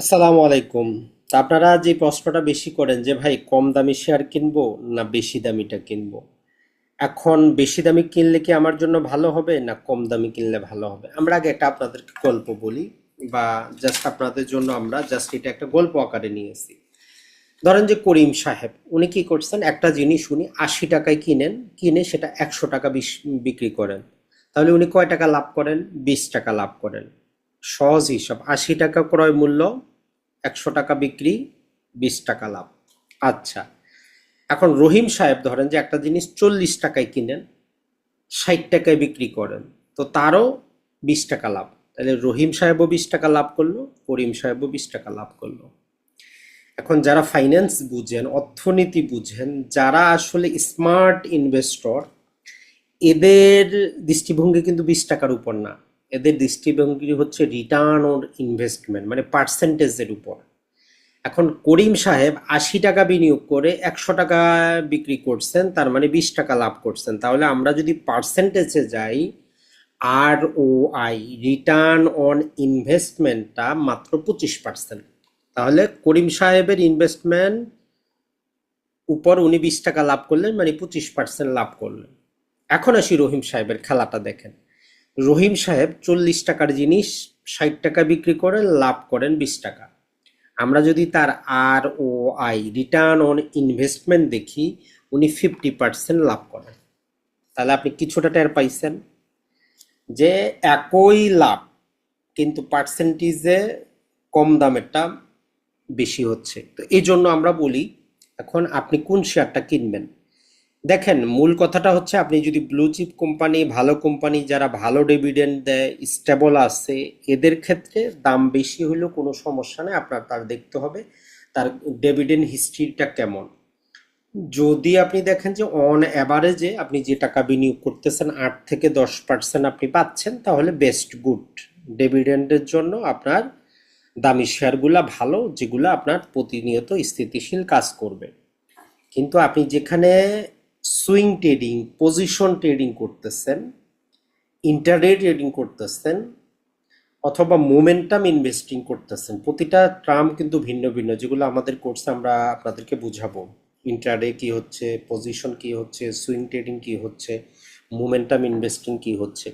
আসসালামু আলাইকুম। তা আপনারা যে প্রশ্নটা বেশি করেন যে, ভাই, কম দামি শেয়ার কিনবো না বেশি দামিটা কিনবো? এখন বেশি দামি কিনলে কি আমার জন্য ভালো হবে না কম দামি কিনলে ভালো হবে? আমরা আগে একটা আপনাদেরকে গল্প বলি বা জাস্ট আপনাদের জন্য আমরা জাস্ট এটা একটা গল্প আকারে নিয়েছি ধরেন যে করিম সাহেব, উনি কি করছেন? একটা জিনিস উনি আশি টাকায় কিনেন, কিনে সেটা একশো টাকা বিক্রি করেন। তাহলে উনি কয় টাকা লাভ করেন? বিশ টাকা লাভ করেন। সহজ হিসাব, আশি টাকা ক্রয় মূল্য একশো টাকা বিক্রি, বিশ টাকা লাভ। আচ্ছা এখন রহিম সাহেব ধরেন যে একটা জিনিস চল্লিশ টাকায় কিনেন, ষাট টাকায় বিক্রি করেন, তো তারও বিশ টাকা লাভ। তাহলে রহিম সাহেবও বিশ টাকা লাভ করল, করিম সাহেবও বিশ টাকা লাভ করল। এখন যারা ফাইন্যান্স বুঝেন, অর্থনীতি বুঝেন, যারা আসলে স্মার্ট ইনভেস্টর এদের দৃষ্টিভঙ্গি কিন্তু বিশ টাকার উপর না। এদের দৃষ্টিভঙ্গি হচ্ছে রিটার্ন অন ইনভেস্টমেন্ট মানে পার্সেন্টেজের উপর। এখন করিম সাহেব আশি টাকা বিনিয়োগ করে একশো টাকা বিক্রি করছেন, তার মানে বিশ টাকা লাভ করছেন। তাহলে আমরা যদি পার্সেন্টেজে যাই R O I return on ইনভেস্টমেন্টটা মাত্র পঁচিশ পার্সেন্ট তাহলে করিম সাহেবের ইনভেস্টমেন্ট উপর উনি বিশ টাকা লাভ করলেন মানে পঁচিশ পার্সেন্ট লাভ করলেন। এখন আসি রহিম সাহেবের খেলাটা দেখেন। রহিম সাহেব চল্লিশ টাকার জিনিস ষাট টাকা বিক্রি করেন লাভ করেন বিশ টাকা। আমরা যদি তার R O I return on investment দেখি, উনি ফিফটি পার্সেন্ট লাভ করেন। তাহলে আপনি কিছুটা টের পাইছেন যে একই লাভ, কিন্তু পার্সেন্টেজে কম দামেরটা বেশি হচ্ছে। তো এই জন্য আমরা বলি, এখন আপনি কোন শেয়ারটা কিনবেন? দেখেন, মূল কথাটা হচ্ছে আপনি যদি ব্লু চিপ কোম্পানি ভালো কোম্পানি যারা ভালো ডিভিডেন্ড দেয় স্টেবল আছে, এদের ক্ষেত্রে দাম বেশি হলেও কোনো সমস্যা নেই, আপনার তার দেখতে হবে তার ডিভিডেন্ড হিস্ট্রিটা কেমন। যদি আপনি দেখেন যে অন অ্যাভারেজে আপনি যে টাকা বিনিয়োগ করতেছেন, আট থেকে দশ পার্সেন্ট আপনি পাচ্ছেন, তাহলে বেস্ট গুড ডিভিডেন্ডের জন্য আপনার দামি শেয়ারগুলা ভালো, যেগুলো আপনার প্রতিনিয়ত স্থিতিশীল কাজ করবে। কিন্তু আপনি যেখানে সুইং ট্রেডিং, পজিশন ট্রেডিং করতেছেন ইন্টারডে ট্রেডিং করতেছেন, অথবা মোমেন্টাম ইনভেস্টিং করতেছেন। প্রতিটা টার্ম কিন্তু ভিন্ন ভিন্ন, যেগুলো আমাদের কোর্সে আমরা আপনাদেরকে বুঝাবো। ইন্টারডে কি হচ্ছে পজিশন কি হচ্ছে, সুইং ট্রেডিং কি হচ্ছে মোমেন্টাম ইনভেস্টিং কি হচ্ছে।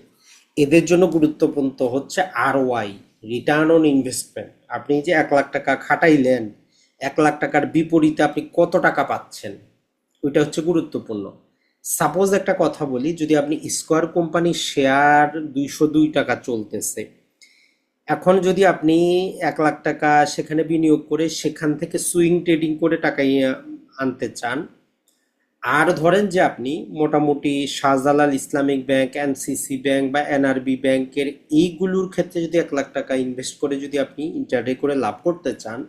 এদের জন্য গুরুত্বপূর্ণ হচ্ছে R Y return on investment আপনি যে এক লাখ টাকা খাটাইলেন, এক লাখ টাকার বিপরীতে আপনি কত টাকা পাচ্ছেন? ওইটা হচ্ছে গুরুত্বপূর্ণ। সাপোজ একটা কথা বলি, যদি আপনি স্কোয়ার কোম্পানির শেয়ার দুইশো দুই টাকা চলতেছে, এখন যদি আপনি এক লাখ টাকা সেখানে বিনিয়োগ করে সেখান থেকে সুইং ট্রেডিং করে টাকা আনতে চান, আর ধরেন যে আপনি মোটামুটি Shahjalal Islamic bank NCC bank বা এনআরবি ব্যাংকের এইগুলোর ক্ষেত্রে যদি এক লাখ টাকা ইনভেস্ট করে যদি আপনি ইন্টারডে করে লাভ করতে চান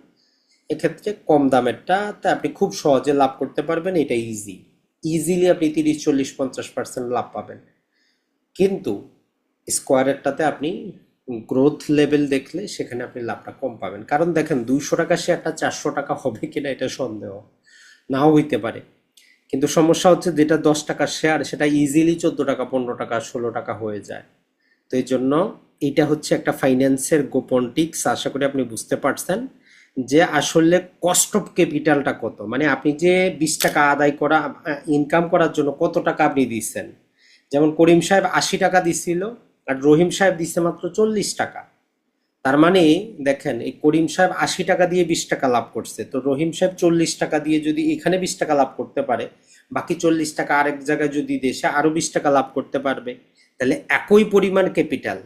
এক্ষেত্রে কম দামেরটা তা আপনি খুব সহজে লাভ করতে পারবেন, এটা ইজি ইজিলি আপনি তিরিশ, চল্লিশ, পঞ্চাশ পার্সেন্ট লাভ পাবেন। কিন্তু স্কোয়ারেরটাতে আপনি গ্রোথ লেভেল দেখলে সেখানে আপনি লাভটা কম পাবেন। কারণ দেখেন, দুইশো টাকা শেয়ারটা চারশো টাকা হবে কিনা এটা সন্দেহ। নাও হইতে পারে। কিন্তু সমস্যা হচ্ছে যেটা দশ টাকার শেয়ার, সেটা ইজিলি চোদ্দ টাকা, পনেরো টাকা, ষোলো টাকা হয়ে যায়। তো এই জন্য এটা হচ্ছে একটা ফাইন্যান্সের গোপন টিক্স আশা করি আপনি বুঝতে পারছেন। যে আসলে কস্ট অফ ক্যাপিটালটা কত? মানে আপনি যে বিশ টাকা আদায় করা ইনকাম করার জন্য কত টাকা আপনি দিচ্ছেন? যেমন করিম সাহেব আশি টাকা দিছিল আর রহিম সাহেব দিচ্ছে মাত্র চল্লিশ টাকা। তার মানে দেখেন, এই করিম সাহেব আশি টাকা দিয়ে বিশ টাকা লাভ করছে। তো রহিম সাহেব চল্লিশ টাকা দিয়ে যদি এখানে বিশ টাকা লাভ করতে পারে, বাকি চল্লিশ টাকা আরেক জায়গায় যদি দেশে আরও বিশ টাকা লাভ করতে পারবে, তাহলে একই পরিমাণ ক্যাপিটাল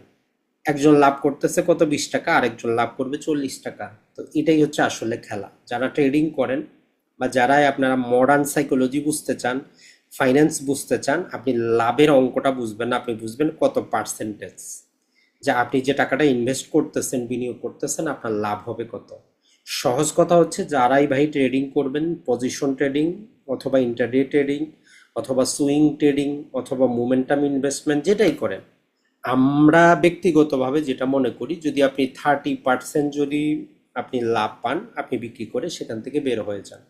একজন লাভ করতেছে কত বিশ টাকা, আরেকজন লাভ করবে চল্লিশ টাকা। তো এটাই হচ্ছে আসলে খেলা। যারা ট্রেডিং করেন বা যারাই আপনারা মডার্ন সাইকোলজি বুঝতে চান ফাইন্যান্স বুঝতে চান, আপনি লাভের অঙ্কটা বুঝবেন না, আপনি বুঝবেন কত পার্সেন্টেজ যে আপনি যে টাকাটা ইনভেস্ট করতেছেন, বিনিয়োগ করতেছেন, আপনার লাভ হবে কত। সহজ কথা হচ্ছে যারাই ভাই ট্রেডিং করবেন পজিশন ট্রেডিং অথবা ইন্টারডে ট্রেডিং অথবা সুইং ট্রেডিং অথবা মোমেন্টাম ইনভেস্টমেন্ট যেটাই করেন আমরা ব্যক্তিগতভাবে যেটা মনে করি, যদি আপনি থার্টি পার্সেন্ট যদি আপনি লাভ পান, আপনি বিক্রি করে সেখান থেকে বের হয়ে যান।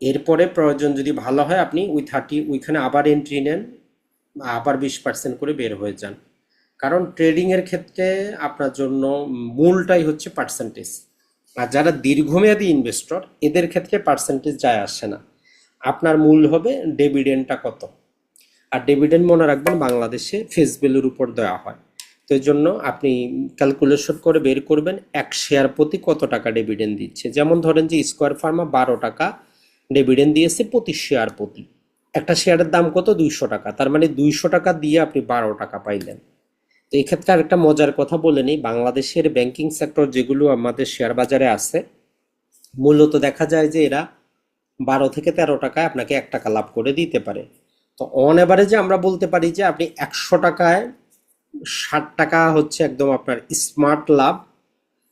এরপরে প্রয়োজন যদি ভালো হয়, আপনি ওই থার্টি ওইখানে আবার এন্ট্রি নেন আবার বিশ পার্সেন্ট করে বের হয়ে যান। কারণ ট্রেডিংয়ের ক্ষেত্রে আপনার জন্য মূলটাই হচ্ছে পার্সেন্টেজ আর যারা দীর্ঘমেয়াদী ইনভেস্টর এদের ক্ষেত্রে পার্সেন্টেজ যায় আসে না। আপনার মূল হবে ডেভিডেন্ডটা কত? আর ডিভিডেন্ড মনে রাখবেন বাংলাদেশে ফেস ভ্যালুর উপর দেওয়া হয়। তো এই জন্য আপনি ক্যালকুলেশন করে বের করবেন এক শেয়ার প্রতি কত টাকা ডিভিডেন্ড দিচ্ছে। যেমন ধরেন যে স্কোয়ার ফার্মা বারো টাকা ডিভিডেন্ড দিয়েছে প্রতি শেয়ার প্রতি। একটা শেয়ারের দাম কত? দুইশো টাকা। তার মানে দুইশো টাকা দিয়ে আপনি বারো টাকা পাইলেন। তো এই ক্ষেত্রে আরেকটা মজার কথা বলে নিই, বাংলাদেশের ব্যাংকিং সেক্টর যেগুলো আমাদের শেয়ার বাজারে আছে, মূলত দেখা যায় যে এরা বারো থেকে তেরো টাকায় আপনাকে এক টাকা লাভ করে দিতে পারে। তো অন এভারেজে আমরা বলতে পারি যে আপনি একশো টাকায় ষাট টাকা হচ্ছে একদম আপনার স্মার্ট লাভ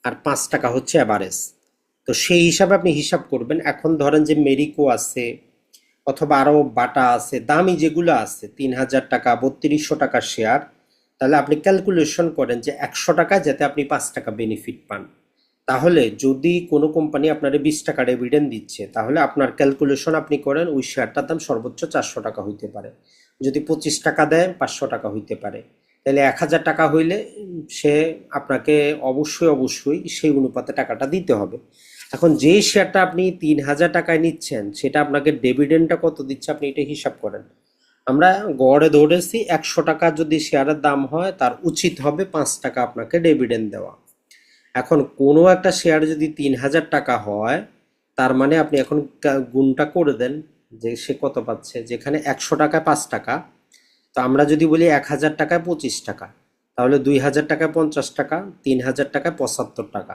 আর পাঁচ টাকা হচ্ছে অ্যাভারেজ তো সেই হিসাবে আপনি হিসাব করবেন। এখন ধরেন যে মেরিকো আছে, অথবা আরও বাটা আছে, দামি যেগুলো আছে, তিন হাজার টাকা, বত্রিশশো টাকা শেয়ার তাহলে আপনি ক্যালকুলেশন করেন যে একশো টাকা যাতে আপনি পাঁচ টাকা বেনিফিট পান। তাহলে যদি কোনো কোম্পানি আপনার বিশ টাকা ডিভিডেন্ড দিচ্ছে, তাহলে আপনার ক্যালকুলেশন আপনি করেন ওই শেয়ারটার দাম সর্বোচ্চ চারশো টাকা হইতে পারে। যদি পঁচিশ টাকা দেয় পাঁচশো টাকা হইতে পারে। তাহলে এক হাজার টাকা হইলে সে আপনাকে অবশ্যই অবশ্যই সেই অনুপাতে টাকাটা দিতে হবে। এখন যেই শেয়ারটা আপনি তিন হাজার টাকায় নিচ্ছেন, সেটা আপনাকে ডিভিডেন্ডটা কত দিচ্ছে আপনি এটা হিসাব করেন। আমরা গড়ে ধরেছি একশো টাকা যদি শেয়ারের দাম হয়, তার উচিত হবে পাঁচ টাকা আপনাকে ডিভিডেন্ড দেওয়া। এখন কোনো একটা শেয়ার যদি তিন হাজার টাকা হয়, তার মানে আপনি এখন গুণটা করে দেন যে সে কত পাচ্ছে। যেখানে একশো টাকায় পাঁচ টাকা, তো আমরা যদি বলি এক হাজার টাকায় পঁচিশ টাকা, তাহলে দুই হাজার টাকায় পঞ্চাশ টাকা, তিন হাজার টাকায় পঁচাত্তর টাকা।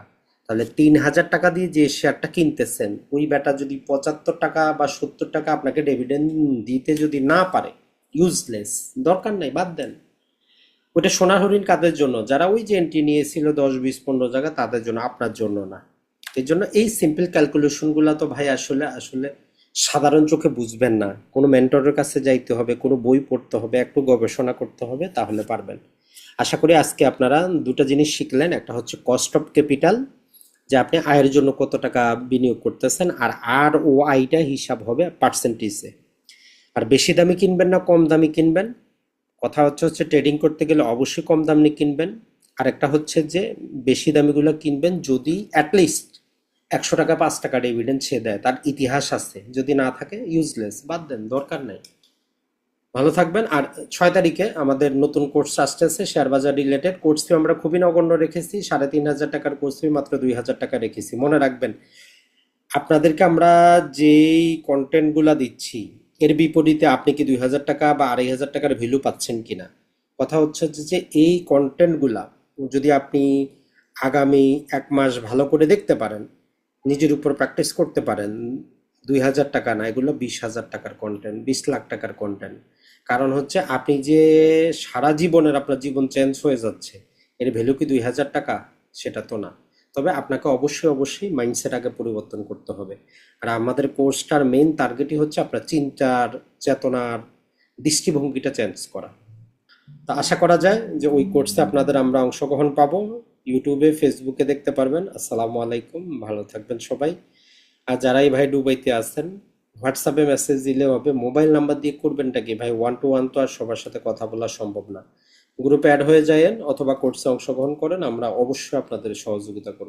তাহলে তিন হাজার টাকা দিয়ে যে শেয়ারটা কিনতেছেন, ওই বেটা যদি পঁচাত্তর টাকা বা সত্তর টাকা আপনাকে ডেভিডেন্ড দিতে যদি না পারে ইউজলেস দরকার নাই, বাদ দেন। ওটা সোনার হরিণ কাদের জন্য? যারা ওই যে এন্ট্রি নিয়েছিল দশ, বিশ, পনেরো জায়গা, তাদের জন্য, আপনার জন্য না। এই জন্য এই সিম্পল ক্যালকুলেশনগুলো তো ভাই আসলে আসলে সাধারণ চোখে বুঝবেন না। কোনো মেন্টরের কাছে যাইতে হবে, কোনো বই পড়তে হবে, একটু গবেষণা করতে হবে, তাহলে পারবেন। আশা করি আজকে আপনারা দুটো জিনিস শিখলেন। একটা হচ্ছে কস্ট অফ ক্যাপিটাল যে আপনি আয়ের জন্য কত টাকা বিনিয়োগ করতেছেন, আর আর ও আইটা হিসাব হবে পার্সেন্টেজে আর বেশি দামি কিনবেন না, কম দামি কিনবেন। কথা হচ্ছে হচ্ছে ট্রেডিং করতে গেলে অবশ্যই কম দামি কিনবেন। আর একটা হচ্ছে যে বেশি দামিগুলো কিনবেন যদি অ্যাটলিস্ট একশো টাকা, পাঁচ টাকা ডিভিডেন্ড সে দেয়। তার ইতিহাস আছে। যদি না থাকে ইউজলেস বাদ দেন, দরকার নেই। ভালো থাকবেন। আর ছয় তারিখে আমাদের নতুন কোর্স আসতেছে শেয়ার বাজার রিলেটেড কোর্স ফি আমরা খুবই নগণ্য রেখেছি। সাড়ে তিন হাজার টাকার কোর্স ফি মাত্র দুই হাজার টাকা রেখেছি। মনে রাখবেন, আপনাদেরকে আমরা যেই কন্টেন্টগুলো দিচ্ছি এর বিপরীতে আপনি কি দুই হাজার টাকা বা আড়াই হাজার টাকার ভ্যালু পাচ্ছেন কিনা? কথা হচ্ছে যে এই কন্টেন্টগুলা যদি আপনি আগামী এক মাস ভালো করে দেখতে পারেন, নিজের উপর প্র্যাকটিস করতে পারেন, দুই হাজার টাকা না, এগুলো বিশ হাজার টাকার কন্টেন্ট বিশ লাখ টাকার কন্টেন্ট কারণ হচ্ছে আপনি যে সারা জীবনের আপনার জীবন চেঞ্জ হয়ে যাচ্ছে, এর ভ্যালু কি দুই হাজার টাকা? সেটা তো না। তবে আপনাকে অবশ্যই অবশ্যই মাইন্ডসেট আগে পরিবর্তন করতে হবে। আর আমাদের কোর্সটার মেন টার্গেটই হচ্ছে আপনার চিন্তার, চেতনার দৃষ্টিভঙ্গিটা চেঞ্জ করা। তা আশা করা যায় যে ওই কোর্সে আপনাদের আমরা অংশগ্রহণ পাবো। ইউটিউবে ফেসবুকে দেখতে পারবেন। আসসালামু আলাইকুম। ভালো থাকবেন সবাই। আর যারাই ভাই দুবাইতে আছেন হোয়াটসঅ্যাপে মেসেজ দিলে হবে। মোবাইল নাম্বার দিয়ে করবেনটা কি? ভাই ওয়ান টু ওয়ান তো আর সবার সাথে কথা বলা সম্ভব না। গ্রুপে অ্যাড হয়ে যায়েন অথবা কোর্সে অংশগ্রহণ করেন আমরা অবশ্যই আপনাদের সহযোগিতা করব।